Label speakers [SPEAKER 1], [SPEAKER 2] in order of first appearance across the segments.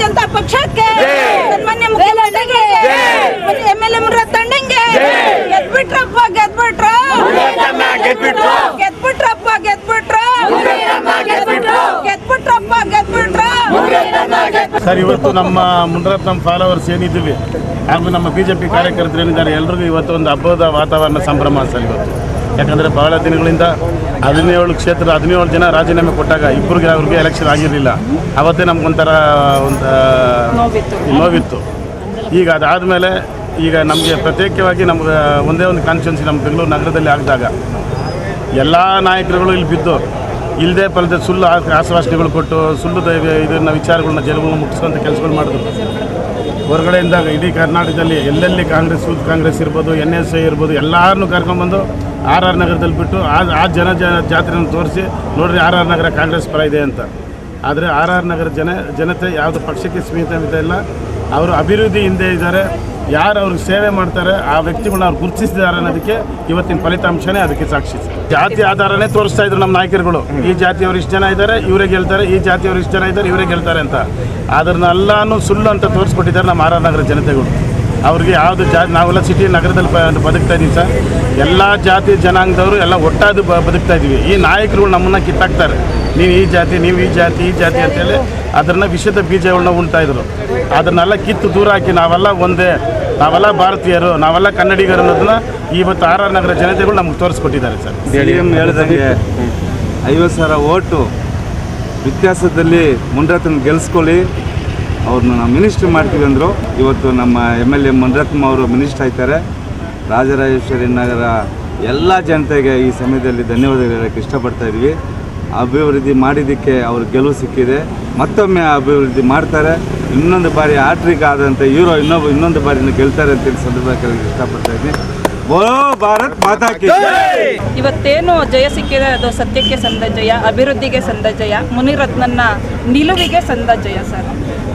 [SPEAKER 1] ಜನತಾ ಪಕ್ಷಕ್ಕೆ ಸನ್ಮಾನ್ಯ ಮುಖ್ಯಮಂತ್ರಿಗೆ ಎಂ ಎಲ್ ಎ ತಂಡಂಗೆ ಗೆದ್ಬಿಟ್ರಪ್ಪ ಗೆದ್ಬಿಟ್ರು. ಗೆದ್ಬಿಟ್ರಪ್ಪ ಗೆದ್ಬಿಟ್ರು. ಗೆದ್ಬಿಟ್ರಪ್ಪ ಗೆದ್ಬಿಟ್ರು.
[SPEAKER 2] ಸರ್ ಇವತ್ತು ನಮ್ಮ ಮುನ್ರತ್ನ ಫಾಲೋವರ್ಸ್ ಏನಿದ್ದೀವಿ? ಹಾಗೂ ನಮ್ಮ ಬಿಜೆಪಿ ಜೆ ಪಿ ಕಾರ್ಯಕರ್ತರು ಏನಿದ್ದಾರೆ? ಎಲ್ರಿಗೂ ಇವತ್ತು ಒಂದು ಹಬ್ಬದ ವಾತಾವರಣ ಸಂಭ್ರಮ ಸರ್ ಇವತ್ತು. ಯಾಕಂದರೆ ಬಹಳ ದಿನಗಳಿಂದ ಹದಿನೇಳು ಕ್ಷೇತ್ರ ಹದಿನೇಳು ಜನ ರಾಜೀನಾಮೆ ಕೊಟ್ಟಾಗ ಇಬ್ಬರಿಗೆ ಅವ್ರಿಗೆ ಎಲೆಕ್ಷನ್ ಆಗಿರಲಿಲ್ಲ. ಅವತ್ತೇ ನಮ್ಗೊಂಥರ ಒಂದು ನೋವಿತ್ತು. ಈಗ ಅದಾದಮೇಲೆ ಈಗ ನಮಗೆ ಪ್ರತ್ಯೇಕವಾಗಿ ನಮ್ಗೆ ಒಂದೇ ಒಂದು ಕಾನ್ಸ್ಟಿಟ್ಯೂನ್ಸಿ ನಮ್ಮ ಬೆಂಗಳೂರು ನಗರದಲ್ಲಿ ಆಗಿದಾಗ ಎಲ್ಲ ನಾಯಕರುಗಳು ಇಲ್ಲಿ ಬಿದ್ದು ಇಲ್ಲದೆ ಪಲ್ದೆ ಸುಳ್ಳು ಆಶ್ವಾಸನೆಗಳು ಕೊಟ್ಟು ಸುಳ್ಳು ಇದನ್ನ ವಿಚಾರಗಳನ್ನ ಜನಗಳನ್ನ ಮುಟ್ಟಿಸುವಂಥ ಕೆಲಸಗಳು ಮಾಡಿದ್ರು. ಹೊರಗಡೆಯಿಂದ ಇಡೀ ಕರ್ನಾಟಕದಲ್ಲಿ ಎಲ್ಲೆಲ್ಲಿ ಕಾಂಗ್ರೆಸ್ ಯೂತ್ ಕಾಂಗ್ರೆಸ್ ಇರ್ಬೋದು ಎನ್ ಎಸ್ ಐ ಇರ್ಬೋದು ಎಲ್ಲರನ್ನೂ ಕರ್ಕೊಂಡ್ಬಂದು ಆರ್ ಆರ್ ನಗರದಲ್ಲಿ ಬಿಟ್ಟು ಆ ಆ ಜನ ಜ ಜಾತ್ರೆಯನ್ನು ತೋರಿಸಿ ನೋಡ್ರಿ ಆರ್ ಆರ್ ನಗರ ಕಾಂಗ್ರೆಸ್ ಪರ ಇದೆ ಅಂತ. ಆದರೆ ಆರ್ ಆರ್ ನಗರ ಜನ ಜನತೆ ಯಾವುದು ಪಕ್ಷಕ್ಕೆ ಸೀಮಿತ ಇಲ್ಲ. ಅವರು ಅಭಿವೃದ್ಧಿ ಹಿಂದೆ ಇದ್ದಾರೆ. ಯಾರು ಅವ್ರಿಗೆ ಸೇವೆ ಮಾಡ್ತಾರೆ, ಆ ವ್ಯಕ್ತಿಗಳನ್ನ ಅವ್ರು ಗುರುತಿಸಿದ್ದಾರೆ ಅನ್ನೋದಕ್ಕೆ ಇವತ್ತಿನ ಫಲಿತಾಂಶನೇ ಅದಕ್ಕೆ ಸಾಕ್ಷಿ. ಜಾತಿ ಆಧಾರನೇ ತೋರಿಸ್ತಾ ಇದ್ರು ನಮ್ಮ ನಾಯಕರುಗಳು. ಈ ಜಾತಿಯವರು ಇಷ್ಟು ಜನ ಇದ್ದಾರೆ, ಇವರೇ ಗೆಲ್ತಾರೆ. ಈ ಜಾತಿಯವರು ಇಷ್ಟು ಜನ ಇದ್ದಾರೆ, ಇವರೇ ಗೆಲ್ತಾರೆ ಅಂತ. ಅದನ್ನೆಲ್ಲಾನು ಸುಳ್ಳು ಅಂತ ತೋರಿಸ್ಕೊಟ್ಟಿದ್ದಾರೆ ನಮ್ಮ ಆರ್ ಆರ್ ನಗರ ಜನತೆಗಳು. ಅವ್ರಿಗೆ ಯಾವುದು ಜಾತಿ ನಾವೆಲ್ಲ ಸಿಟಿ ನಗರದಲ್ಲಿ ಬ- ಬದುಕ್ತಾ ಇದ್ದೀವಿ ಸರ್. ಎಲ್ಲ ಜಾತಿ ಜನಾಂಗದವರು ಎಲ್ಲ ಒಟ್ಟಾದ ಬ ಬದುಕ್ತಾ ಇದ್ದೀವಿ. ಈ ನಾಯಕರುಗಳು ನಮ್ಮನ್ನು ಕಿತ್ತಾಕ್ತಾರೆ. ನೀವು ಈ ಜಾತಿ ನೀವು ಈ ಜಾತಿ ಈ ಜಾತಿ ಅಂತೇಳಿ ಅದನ್ನು ವಿಷದ ಬೀಜಗಳನ್ನ ಉಣ್ತಾಯಿದ್ರು ಅದನ್ನೆಲ್ಲ ಕಿತ್ತು ದೂರ ಹಾಕಿ ನಾವೆಲ್ಲ ಒಂದೇ ನಾವೆಲ್ಲ ಭಾರತೀಯರು ನಾವೆಲ್ಲ ಕನ್ನಡಿಗರು ಅನ್ನೋದನ್ನ ಇವತ್ತು ಆರ್ ಆರ್ ನಗರ ಜನತೆಗಳು ನಮ್ಗೆ ತೋರಿಸ್ಕೊಟ್ಟಿದ್ದಾರೆ ಸರ್.
[SPEAKER 3] ಹೇಳ್ದಂಗೆ ಐವತ್ತು ಸಾವಿರ ಓಟು ವ್ಯತ್ಯಾಸದಲ್ಲಿ ಮುಂಡ್ರತನ ಗೆಲ್ಸ್ಕೊಳ್ಳಿ. ಅವ್ರನ್ನ ನಾವು ಮಿನಿಸ್ಟ್ರ್ ಮಾಡ್ತೀವಿ ಅಂದರು, ಇವತ್ತು ನಮ್ಮ ಎಂ ಎಲ್ ಎ ಮುನ್ರತ್ನ ಅವರು ಮಿನಿಸ್ಟ್ರ್ ಆಯ್ತಾರೆ. ರಾಜರಾಜೇಶ್ವರಿ ನಗರ ಎಲ್ಲ ಜನತೆಗೆ ಈ ಸಮಯದಲ್ಲಿ ಧನ್ಯವಾದಗಳು ಹೇಳೋಕ್ಕೆ ಇಷ್ಟಪಡ್ತಾ ಇದ್ವಿ. ಅಭಿವೃದ್ಧಿ ಮಾಡಿದ್ದಕ್ಕೆ ಅವ್ರ ಗೆಲುವು ಸಿಕ್ಕಿದೆ. ಮತ್ತೊಮ್ಮೆ ಅಭಿವೃದ್ಧಿ ಮಾಡ್ತಾರೆ. ಇನ್ನೊಂದು ಬಾರಿ ಆಟ್ರಿಕ್ ಆದಂಥ ಹೀರೋ ಇನ್ನೊಬ್ಬ ಇನ್ನೊಂದು ಬಾರಿ ಗೆಲ್ತಾರೆ ಅಂತೇಳಿ ಸಂದರ್ಭ ಸಂದರ್ಭದಲ್ಲಿ ಇಷ್ಟಪಡ್ತಾ ಇದ್ದೀನಿ
[SPEAKER 4] ಇವತ್ತೇನು ಜಯ ಸಿಕ್ಕಿದೆ ಅದು ಸತ್ಯಕ್ಕೆ ಸಂದ ಜಯ, ಅಭಿವೃದ್ಧಿಗೆ ಸಂದ ಜಯ, ಮುನಿರತ್ನನ್ನ ನಿಲುವಿಗೆ ಸಂದ ಜಯ ಸರ್.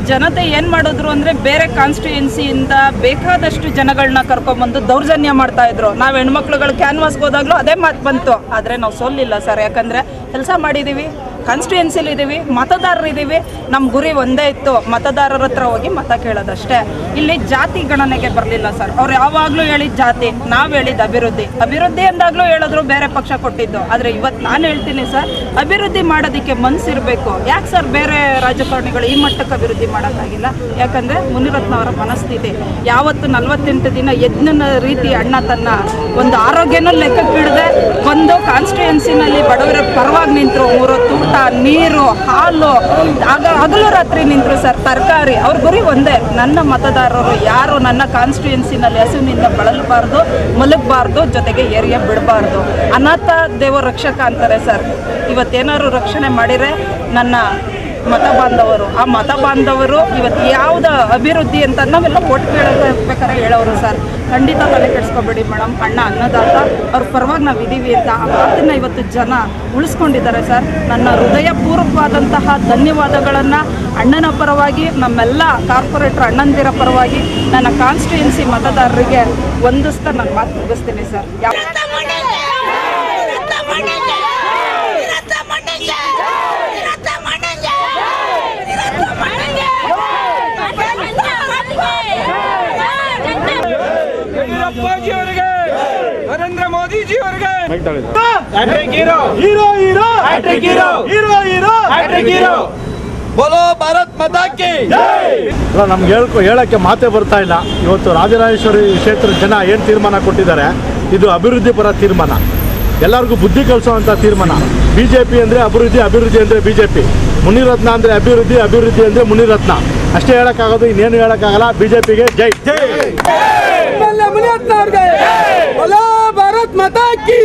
[SPEAKER 4] ಜನತೆ ಏನು ಮಾಡಿದ್ರು ಅಂದರೆ ಬೇರೆ ಕಾನ್ಸ್ಟಿಟ್ಯೂನ್ಸಿಯಿಂದ ಬೇಕಾದಷ್ಟು ಜನಗಳನ್ನ ಕರ್ಕೊಂಬಂದು ದೌರ್ಜನ್ಯ ಮಾಡ್ತಾ ಇದ್ರು. ನಾವು ಹೆಣ್ಮಕ್ಳುಗಳು ಕ್ಯಾನ್ವಾಸ್ಗೆ ಹೋದಾಗಲೂ ಅದೇ ಮಾತು ಬಂತು. ಆದರೆ ನಾವು ಸೋಲಿಲ್ಲ ಸರ್. ಯಾಕಂದರೆ ಕೆಲಸ ಮಾಡಿದ್ದೀವಿ ಕಾನ್ಸ್ಟಿಟ್ಯೂನ್ಸಿಲಿ ಇದ್ದೀವಿ ಮತದಾರರು ಇದ್ದೀವಿ ನಮ್ಮ ಗುರಿ ಒಂದೇ ಇತ್ತು. ಮತದಾರರ ಹತ್ರ ಹೋಗಿ ಮತ ಕೇಳೋದಷ್ಟೇ. ಇಲ್ಲಿ ಜಾತಿ ಗಣನೆಗೆ ಬರಲಿಲ್ಲ ಸರ್. ಅವ್ರು ಯಾವಾಗಲೂ ಹೇಳಿದ ಜಾತಿ, ನಾವು ಹೇಳಿದ ಅಭಿವೃದ್ಧಿ. ಅಭಿವೃದ್ಧಿ ಅಂದಾಗಲೂ ಹೇಳಿದ್ರು ಬೇರೆ ಪಕ್ಷ ಕೊಟ್ಟಿದ್ದು. ಆದರೆ ಇವತ್ತು ನಾನು ಹೇಳ್ತೀನಿ ಸರ್, ಅಭಿವೃದ್ಧಿ ಮಾಡೋದಕ್ಕೆ ಮನಸ್ಸಿರಬೇಕು ಯಾಕೆ ಸರ್ ಬೇರೆ ರಾಜಕಾರಣಿಗಳು ಈ ಮಟ್ಟಕ್ಕೆ ಅಭಿವೃದ್ಧಿ ಮಾಡೋಕ್ಕಾಗಿಲ್ಲ? ಯಾಕಂದರೆ ಮುನಿರತ್ನ ಅವರ ಮನಸ್ಥಿತಿ. ಯಾವತ್ತು ನಲವತ್ತೆಂಟು ದಿನ ಯಜ್ಞನ ರೀತಿ ಅಣ್ಣ ತನ್ನ ಒಂದು ಆರೋಗ್ಯನೂ ಲೆಕ್ಕಕ್ಕಿಡದೆ ಒಂದು ಕಾನ್ಸ್ಟಿಟ್ಯೂನ್ಸಿನಲ್ಲಿ ಬಡವರ ಪರವಾಗಿ ನಿಂತರು ಮೂರೊತ್ತು ಊಟ ನೀರು, ಹಾಲು, ಆಗ ಹಗಲು ರಾತ್ರಿ ನಿಂತರು ಸರ್, ತರಕಾರಿ. ಅವ್ರ ಗುರಿ ಒಂದೇ. ನನ್ನ ಮತದಾರರು ಯಾರು ನನ್ನ ಕಾನ್ಸ್ಟಿಟ್ಯೂನ್ಸಿನಲ್ಲಿ ಹಸುವಿನಿಂದ ಬಳಲಬಾರ್ದು, ಮಲಗಬಾರ್ದು, ಜೊತೆಗೆ ಏರಿಯಾ ಬಿಡಬಾರ್ದು. ಅನಾಥ ದೇವ ರಕ್ಷಕ ಅಂತಾರೆ ಸರ್. ಇವತ್ತೇನಾದ್ರು ರಕ್ಷಣೆ ಮಾಡಿದರೆ ನನ್ನ ಮತ ಬಾಂಧವರು. ಆ ಮತ ಬಾಂಧವರು ಇವತ್ತು ಯಾವ್ದು ಅಭಿವೃದ್ಧಿ ಅಂತ ನಾವೆಲ್ಲ ಒಟ್ಟು ಕೇಳಬೇಕಾರೆ ಹೇಳೋರು ಸರ್. ಖಂಡಿತ ತಲೆ ಕೆಡಿಸ್ಕೋಬೇಡಿ ಮೇಡಮ್ ಅಣ್ಣ ಅನ್ನದಾತ. ಅವ್ರ ಪರವಾಗಿ ನಾವು ಇದ್ದೀವಿ ಅಂತ ಆ ಮಾತನ್ನ ಇವತ್ತು ಜನ ಉಳಿಸ್ಕೊಂಡಿದ್ದಾರೆ ಸರ್. ನನ್ನ ಹೃದಯಪೂರ್ವಕವಾದಂತಹ ಧನ್ಯವಾದಗಳನ್ನು ಅಣ್ಣನ ಪರವಾಗಿ, ನಮ್ಮೆಲ್ಲ ಕಾರ್ಪೊರೇಟರ್ ಅಣ್ಣಂದಿರ ಪರವಾಗಿ, ನನ್ನ ಕಾನ್ಸ್ಟಿಟ್ಯೂನ್ಸಿ ಮತದಾರರಿಗೆ ಒಂದಿಸ್ತಾ ನಾನು ಮಾತು ಮುಗಿಸ್ತೀನಿ ಸರ್. ಯಾವ
[SPEAKER 5] ಯಡಿಯೂರಪ್ಪಾಜಿ ಅವರಿಗೆ ನರೇಂದ್ರ ಮೋದಿಜಿ ಅವರಿಗೆ ಬೋಲೋ ಭಾರತ್ ಮಾತಾ ಕಿ
[SPEAKER 6] ಅಲ್ಲ ನಮ್ಗೆ ಹೇಳ್ಕೊ ಹೇಳಕ್ಕೆ ಮಾತೆ ಬರ್ತಾ ಇಲ್ಲ. ಇವತ್ತು ರಾಜರಾಜೇಶ್ವರಿ ಕ್ಷೇತ್ರದ ಜನ ಏನು ತೀರ್ಮಾನ ಕೊಟ್ಟಿದ್ದಾರೆ? ಇದು ಅಭಿವೃದ್ಧಿ ಪರ ತೀರ್ಮಾನ. ಎಲ್ಲರಿಗೂ ಬುದ್ಧಿ ಕಲಿಸುವಂತ ತೀರ್ಮಾನ. ಬಿ ಜೆ ಪಿ ಅಂದರೆ ಅಭಿವೃದ್ಧಿ ಅಭಿವೃದ್ಧಿ ಅಂದ್ರೆ ಬಿ ಜೆ ಪಿ ಮುನಿರತ್ನ ಅಂದ್ರೆ ಅಭಿವೃದ್ಧಿ ಅಭಿವೃದ್ಧಿ ಅಂದ್ರೆ ಮುನಿರತ್ನ. ಅಷ್ಟೇ ಹೇಳೋಕ್ಕಾಗೋದು ಇನ್ನೇನು ಹೇಳೋಕ್ಕಾಗಲ್ಲ. ಬಿ ಜೆ ಪಿಗೆ ಜೈ. ಜೈ!
[SPEAKER 5] ಮಾತಾ ಕಿ